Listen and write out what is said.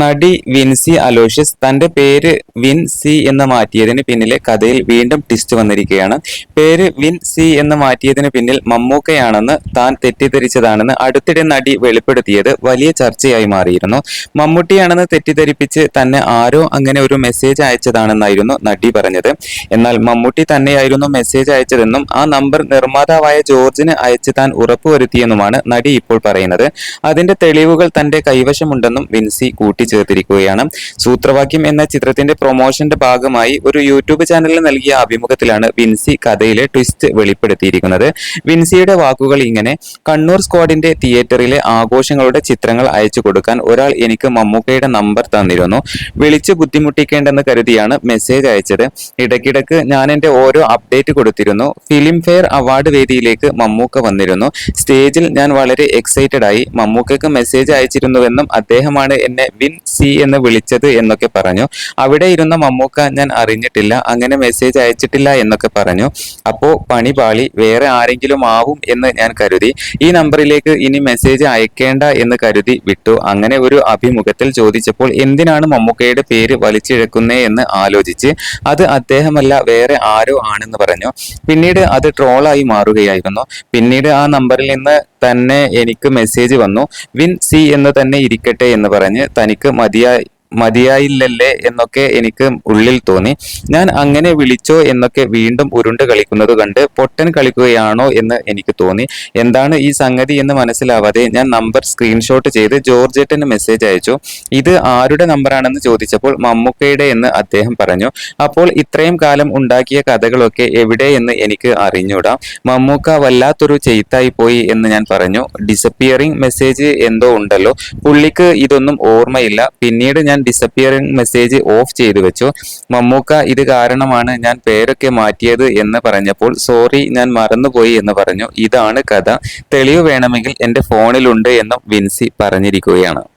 നടി വിൻസി അലോഷ്യസ് തന്റെ പേര് വിൻ സി എന്ന് മാറ്റിയതിന് പിന്നിലെ കഥയിൽ വീണ്ടും ട്വിസ്റ്റ് വന്നിരിക്കുകയാണ്. പേര് വിൻ സി എന്ന് മാറ്റിയതിന് പിന്നിൽ മമ്മൂക്കയാണെന്ന് താൻ തെറ്റിദ്ധരിച്ചതാണെന്ന് അടുത്തിടെ നടി വെളിപ്പെടുത്തിയത് വലിയ ചർച്ചയായി മാറിയിരുന്നു. മമ്മൂട്ടിയാണെന്ന് തെറ്റിദ്ധരിപ്പിച്ച് തന്നെ ആരോ അങ്ങനെ ഒരു മെസ്സേജ് അയച്ചതാണെന്നായിരുന്നു നടി പറഞ്ഞത്. എന്നാൽ മമ്മൂട്ടി തന്നെയായിരുന്നു മെസ്സേജ് അയച്ചതെന്നും ആ നമ്പർ നിർമ്മാതാവായ ജോർജിന് അയച്ച് താൻ ഉറപ്പുവരുത്തിയെന്നുമാണ് നടി ഇപ്പോൾ പറയുന്നത്. അതിന്റെ തെളിവുകൾ തന്റെ കൈവശമുണ്ടെന്നും വിൻസി കൂട്ടിച്ചേർത്തിരിക്കുകയാണ്. സൂത്രവാക്യം എന്ന ചിത്രത്തിന്റെ പ്രൊമോഷന്റെ ഭാഗമായി ഒരു യൂട്യൂബ് ചാനലിൽ നൽകിയ അഭിമുഖത്തിലാണ് വിൻസി കഥയിലെ ട്വിസ്റ്റ് വെളിപ്പെടുത്തിയിരിക്കുന്നത്. വിൻസിയുടെ വാക്കുകൾ ഇങ്ങനെ കണ്ണൂർ സ്ക്വാഡിന്റെ തിയേറ്ററിലെ ആഘോഷങ്ങളുടെ ചിത്രങ്ങൾ അയച്ചു കൊടുക്കാൻ ഒരാൾ എനിക്ക് മമ്മൂക്കയുടെ നമ്പർ തന്നിരുന്നു. വിളിച്ച് ബുദ്ധിമുട്ടിക്കേണ്ടെന്ന് കരുതിയാണ് മെസ്സേജ് അയച്ചത്. ഇടയ്ക്കിടയ്ക്ക് ഞാൻ എന്റെ ഓരോ അപ്ഡേറ്റ് കൊടുത്തിരുന്നു. ഫിലിം ഫെയർ അവാർഡ് വേദിയിലേക്ക് മമ്മൂക്ക വന്നിരുന്നു. സ്റ്റേജിൽ ഞാൻ വളരെ എക്സൈറ്റഡ് ആയി. മമ്മൂക്കയ്ക്ക് മെസ്സേജ് അയച്ചിരുന്നുവെന്നും അദ്ദേഹമാണ് എന്നെ വിൻ സി എന്ന് വിളിച്ചത് എന്നൊക്കെ പറഞ്ഞു. അവിടെ ഇരുന്ന മമ്മൂക്ക ഞാൻ അറിഞ്ഞിട്ടില്ല. അങ്ങനെ മെസ്സേജ് അയച്ചിട്ടില്ല എന്നൊക്കെ പറഞ്ഞു. അപ്പോൾ പണി പാളി വേറെ ആരെങ്കിലും ആവും എന്ന് ഞാൻ കരുതി. ഈ നമ്പറിലേക്ക് ഇനി മെസ്സേജ് അയക്കേണ്ട എന്ന് കരുതി വിട്ടു. അങ്ങനെ ഒരു അഭിമുഖത്തിൽ ചോദിച്ചപ്പോൾ എന്തിനാണ് മമ്മൂക്കയുടെ പേര് വലിച്ചിഴക്കുന്നേ എന്ന് ആലോചിച്ച് അത് അദ്ദേഹമല്ല വേറെ ആരോ ആണെന്ന് പറഞ്ഞു. പിന്നീട് അത് ട്രോളായി മാറുകയായിരുന്നു. പിന്നീട് ആ നമ്പറിൽ നിന്ന് തന്നെ എനിക്ക് മെസ്സേജ് വന്നു. വിൻ സി എന്ന് തന്നെ ഇരിക്കട്ടെ എന്ന് പറഞ്ഞ് തനിക്ക് മതിയായി മതിയായില്ലല്ലേ എന്നൊക്കെ എനിക്ക് ഉള്ളിൽ തോന്നി. ഞാൻ അങ്ങനെ വിളിച്ചോ എന്നൊക്കെ വീണ്ടും ഉരുണ്ട് കളിക്കുന്നത് കണ്ട് പൊട്ടൻ കളിക്കുകയാണോ എന്ന് എനിക്ക് തോന്നി. എന്താണ് ഈ സംഗതി എന്ന് മനസ്സിലാവാതെ ഞാൻ നമ്പർ സ്ക്രീൻഷോട്ട് ചെയ്ത് ജോർജേട്ടന് മെസ്സേജ് അയച്ചു. ഇത് ആരുടെ നമ്പറാണെന്ന് ചോദിച്ചപ്പോൾ മമ്മൂക്കയുടെ എന്ന് അദ്ദേഹം പറഞ്ഞു. അപ്പോൾ ഇത്രയും കാലം ഉണ്ടാക്കിയ കഥകളൊക്കെ എവിടെ എന്ന് എനിക്ക് അറിഞ്ഞൂടാം. മമ്മൂക്ക വല്ലാത്തൊരു ചെയ്ത്തായി പോയി എന്ന് ഞാൻ പറഞ്ഞു. ഡിസപ്പിയറിംഗ് മെസ്സേജ് എന്തോ ഉണ്ടല്ലോ. പുള്ളിക്ക് ഇതൊന്നും ഓർമ്മയില്ല. പിന്നീട് ഞാൻ ഡിസപ്പിയറിംഗ് മെസ്സേജ് ഓഫ് ചെയ്തു വെച്ചു. മമ്മൂക്ക ഇത് കാരണമാണ് ഞാൻ പേരൊക്കെ മാറ്റിയത് എന്ന് പറഞ്ഞപ്പോൾ സോറി ഞാൻ മറന്നുപോയി എന്ന് പറഞ്ഞു. ഇതാണ് കഥ. തെളിവ് വേണമെങ്കിൽ എന്റെ ഫോണിലുണ്ട് എന്നും വിൻസി പറഞ്ഞിരിക്കുകയാണ്.